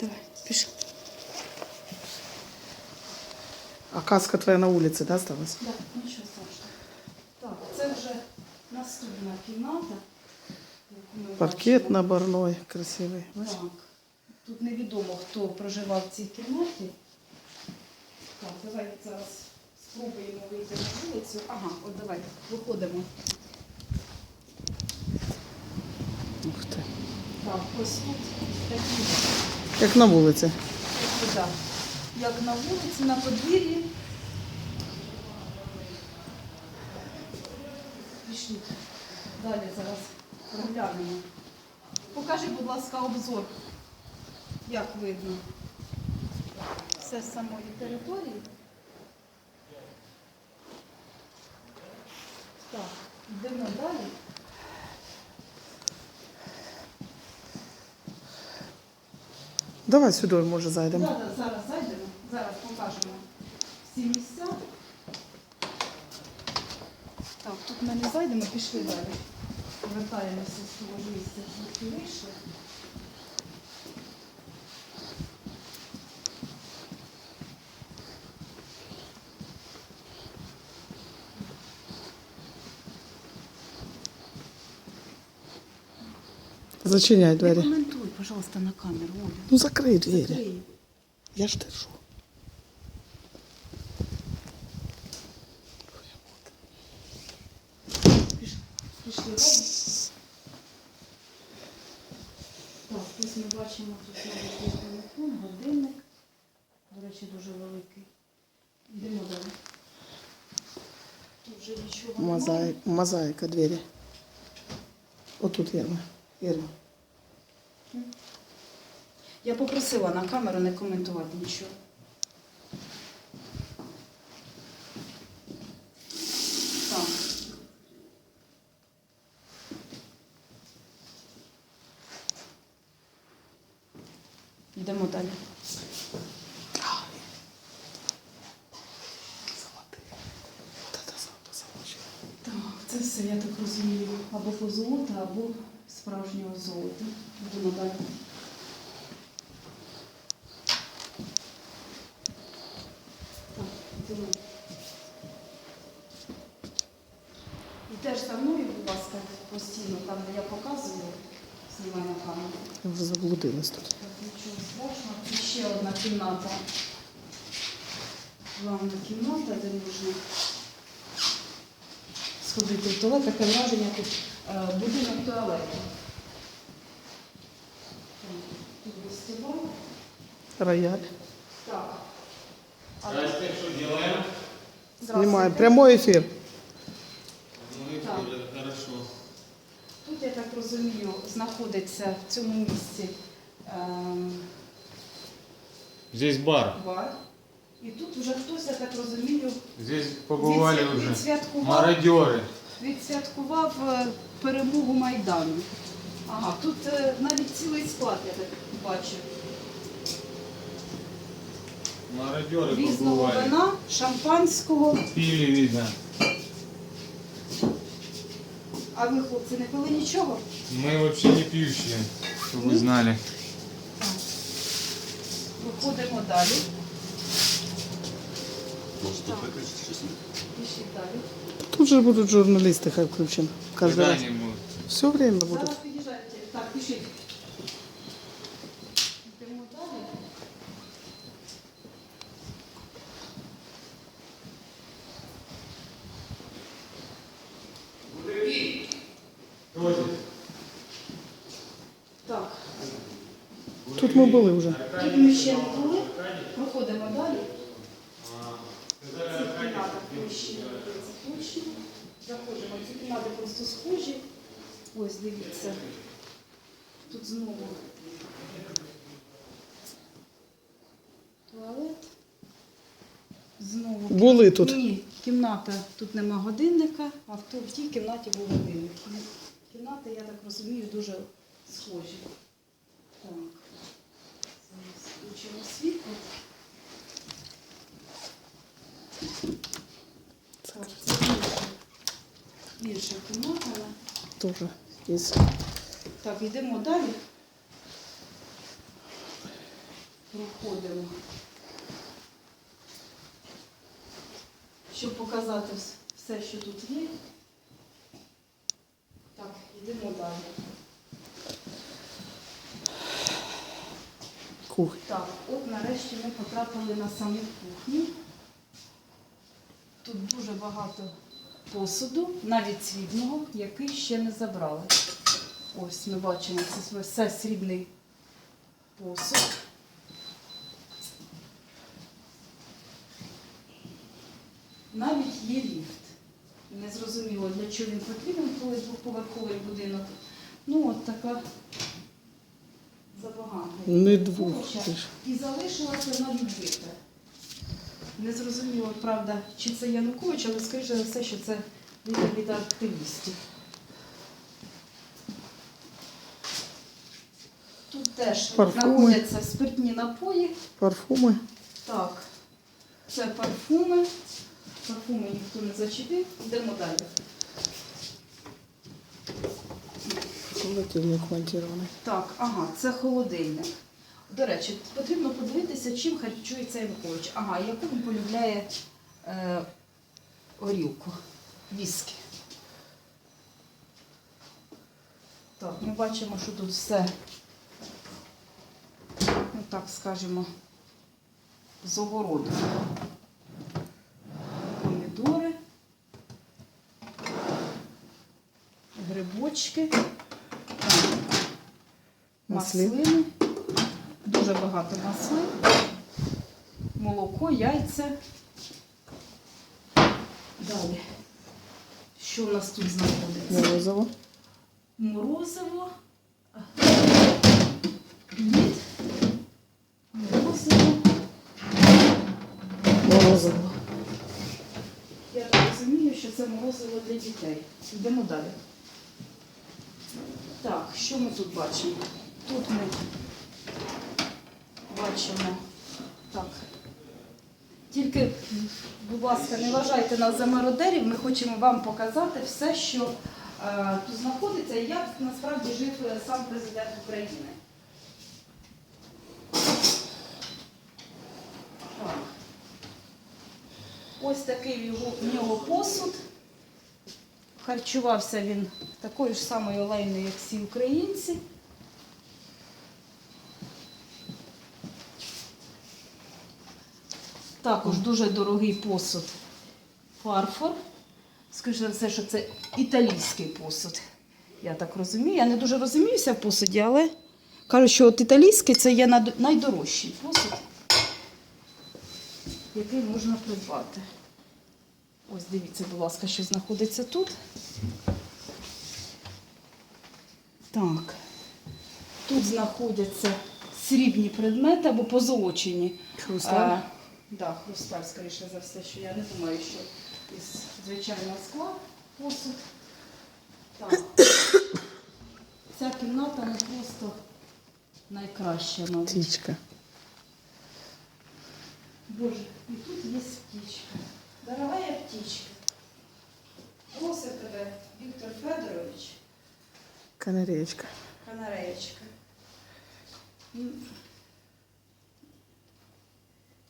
Давай, пішли. А каска твоя на вулиці, да, сталася? Так, нічого страшного. Так, це вже наступна кімната. Паркет наборной, красивий. Так. Тут невідомо, хто проживав в цій кімнаті. Так, давай зараз спробуємо вийти на вулицю. Ага, от давай, виходимо. Ух ти. Так, ось тут такі, Як на вулиці. як на вулиці, на подвір'ї. Пішли. Далі зараз проглянемо. Покажи, будь ласка, обзор. Як видно. Все з самої території. Так, йдемо далі. Давай сюди, може, зайдемо. Да, да, зараз зайдемо, зараз покажемо всі місця. Так, тут ми не зайдемо, пішли далі. Повертаємося з того місця, звідки вийшли. Зачиняй двері. Пожалуйста, на камеру, Оля. Ну закрий двері. Закрий. Я ж держу. Піш- Пішли. Так, ось ми бачимо тут телефон, годинник. До речі, дуже великий. Йдемо далі. Тут вже нічого немає. Мозаїка, двері. Отут Єрма. Єрма. Я попросила на камеру не коментувати нічого. Так. Йдемо далі. Замовчи. Так, це все, я так розумію, або позолота, або справжнього золота. Йдемо далі. Йдемо. Йдеш за мною, будь ласка, постійно, там, де я показую, знімай на камеру. Я вже заблудилась тут. Так, нічого страшного. Це ще одна кімната. Главна кімната, де можна сходити в туалет. Таке враження тут будинок туалету. Рояль. Так. Здрасте, что делаем? Здравствуйте. Знімаємо. Прямой ефір. Ну Так. хорошо. Тут, я так розумію, знаходиться в цьому місці ем, Здесь бар. бар. І тут вже хтось, я так розумію, Здесь побывали відсвя- уже відсвяткував мародеры. відсвяткував е, перемогу Майдану. Ага, тут е, навіть цілий склад, я так бачу. Мародеры Різного побывали. вина, шампанського. Пили, видно. А ви, хлопці, не пили нічого? Мы вообще не пьющие, чтобы вы знали. Виходимо далі. Может, Так. тут сейчас? Далі. Тут же будуть журналісти, хай включимо. Кожен раз. Все время під'їжджайте. Так, пішли. Йдемо далі. Так, Тут ми були вже. тут ми ще не були. Проходимо далі. Точно. Заходимо. Ці кімнати просто схожі. Ось дивіться. Тут знову туалет. Знову Були тут. Ні, кімната, тут нема годинника, а в ту- в тій кімнаті був годинник. Кімнати, я так розумію, дуже схожі. Так. Зараз включимо світло. Так, це інша, інша кімната. Тоже є. Так, йдемо далі. проходимо. Щоб показати все, що тут є. Так, йдемо далі. Кухня. Так, от нарешті ми потрапили на саму кухню. Тут дуже багато посуду, навіть срібного, який ще не забрали. Ось ми бачимо, це все срібний посуд. Навіть є ліфт. Не зрозуміло, для чого він потрібен, коли двоповерховий будинок. Ну, от така забаганка. Не двох. І залишилося на відбите. Не зрозуміло, правда, чи це Янукович, але скоріше за все, що це від, від активістів. Тут теж Парфуми. знаходяться спиртні напої. Парфуми. Так, це парфуми. Парфуми ніхто не зачепив. Йдемо далі. Холодильник монтирований. Так, ага, це холодильник. До речі, потрібно подивитися, чим харчується Янукович. Ага, яку він полюбляє е, горілку, віскі. Так, ми бачимо, що тут все, ну так скажемо, з огороду. Помідори, грибочки. Маслини. Дуже багато маслин. Молоко, яйця. Далі. Що у нас тут знаходиться? Морозиво. Морозиво. Лід. Морозиво. Морозиво. Я розумію, що це морозиво для дітей. Йдемо далі. Так, що ми тут бачимо? Тут ми бачимо. Так. Тільки, будь ласка, не вважайте нас за мародерів, ми хочемо вам показати все, що е, тут знаходиться, і як насправді жив е, сам президент України. Так. Ось такий його, в нього посуд. Харчувався він такою ж самою олейною, як всі українці. Також дуже дорогий посуд. Фарфор. Скажу за все, що це італійський посуд. Я так розумію. Я не дуже розуміюся в посуді, але кажуть, що от італійський це є найдорожчий посуд, який можна придбати. Ось дивіться, будь ласка, що знаходиться тут. Так. Тут знаходяться срібні предмети або позолочені. Хрусталь. Да, хрусталь, скоріше за все, що я не думаю, що із звичайного скла посуд. Так. Ця кімната не просто найкраща, мабуть. Птичка. Боже, и тут есть птичка. Дорогая птичка. Просит тебе Віктор Федорович, Канареечка. канареечка.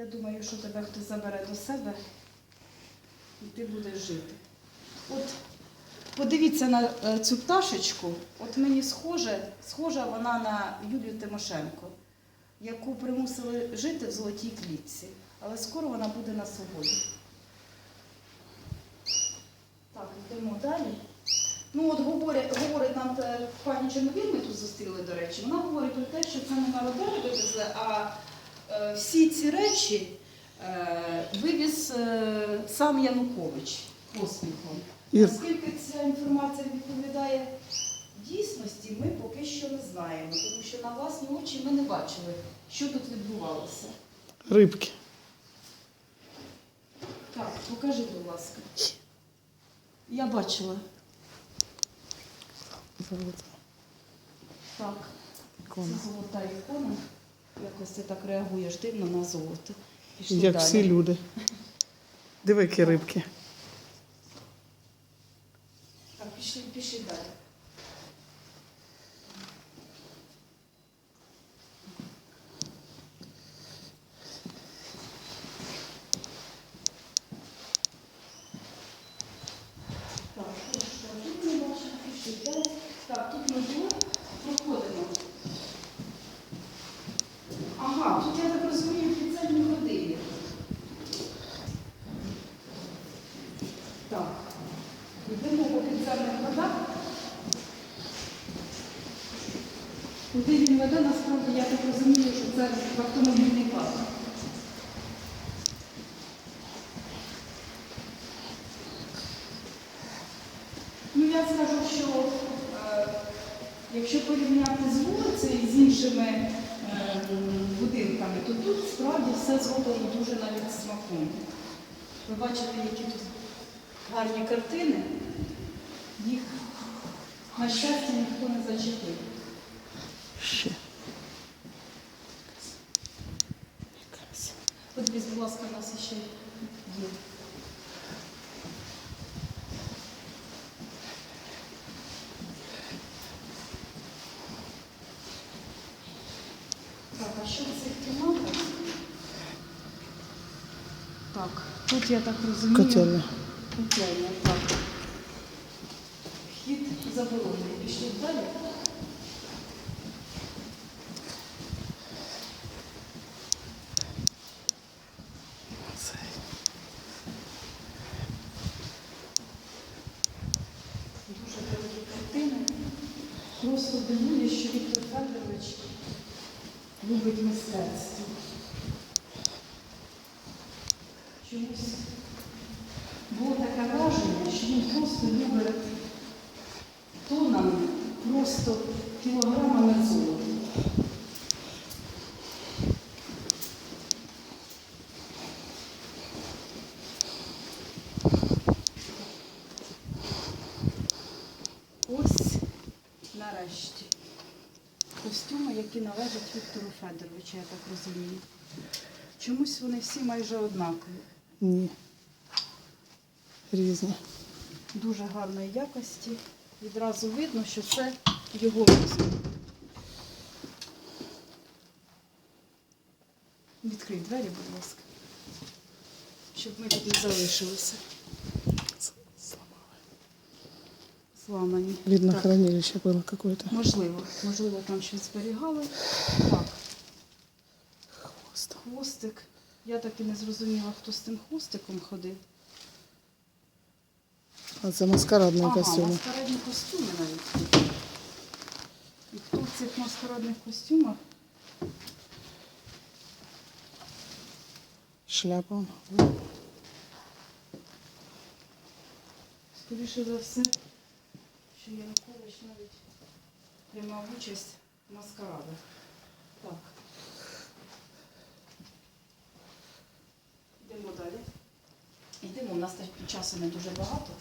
Я думаю, що тебе хтось забере до себе і ти будеш жити. От подивіться на е, цю пташечку. От мені схоже, схожа вона на Юлію Тимошенко, яку примусили жити в золотій клітці. Але скоро вона буде на свободі. Так, йдемо далі. Ну от говорить, говорить нам те, пані Чорновіл, ми тут зустріли, до речі, вона говорить про те, що це не вивезли, а е, всі ці речі е, вивіз е, сам Янукович поспіхом. Ір. Наскільки ця інформація відповідає дійсності, ми поки що не знаємо, тому що на власні очі ми не бачили, що тут відбувалося. Рибки. Так, покажи, будь ласка. Я бачила. Так, це золота ікона. Якось ти так реагуєш дивно на золото. Пішли Як далі. всі люди. Диви, які рибки. Так, пішли, пішли далі. насправді я так розумію, автомобільний парк. Ну, я скажу, що е, якщо порівняти з вулицею з іншими е, будинками, то тут справді все зроблено дуже навіть смаком. Ви бачите, які тут гарні картини. Їх, на щастя, ніхто не зачепив. будь ласка, у нас ще є. Так, а що в цих кімнатах? Так, тут я так розумію. Котельня. Котельня, так. Вхід заборонений. Пішли далі. Просто дивує, що Віктор Федорович любить мистецтво. Чомусь було таке враження, що він просто любить тонами, просто кілограмами золота. Ось нарешті. Костюми, які належать Віктору Федоровичу, я так розумію. Чомусь вони всі майже однакові. Ні. Різні. Дуже гарної якості. Відразу видно, що це його розмір. Відкрий двері, будь ласка. Щоб ми тут не залишилися. Зламані. Видно, Так. хранилище было какое-то. Можливо, можливо, там щось зберігали. Так, Хвост. хвостик. Я так і не зрозуміла, хто з тим хвостиком ходив. А це маскарадні ага, костюми. маскарадні костюми навіть. І хто в цих маскарадних костюмах? Шляпа. Скоріше за все, що Янукович навіть приймав участь в маскарадах. Так. Йдемо далі. Йдемо, у нас так часу не дуже багато.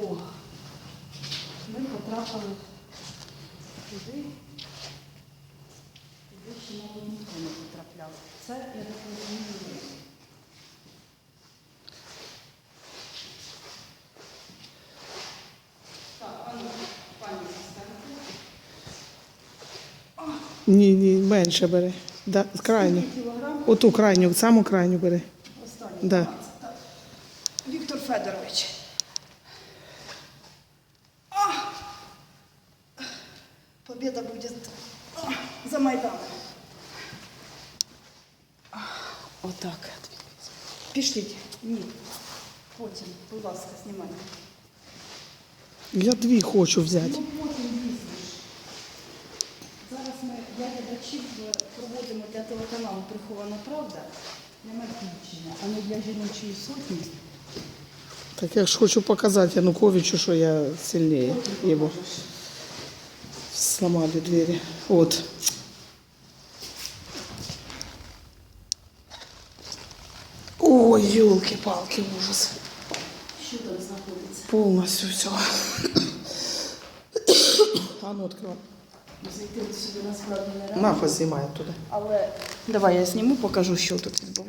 О, ми потрапили туди, туди ще мало ніхто не потрапляв. Це, я так розумію, Так, пані, пані поставити. Ні, ні, менше бери. Да, крайню. Оту крайню, саму крайню бери. Останній. Да. Віктор Федорович. А! Победа буде а, за Майданом. Отак. Пішліть. Ні. Потім, будь ласка, знімайте. Я дві хочу взяти. Ну, потім для глядачів е, проводимо для телеканалу Прихована Правда. Нема включення, а не для жіночої сотні. Так я ж хочу показати Януковичу, що я сильнее его. Сломали двери. Вот. Ой, елки-палки, ужас. Що там знаходиться? Полностью все. А ну открывай. Зайти сюди насправді не реально. Нахуй знімає туди. Але давай я зніму, покажу, що тут відбувається.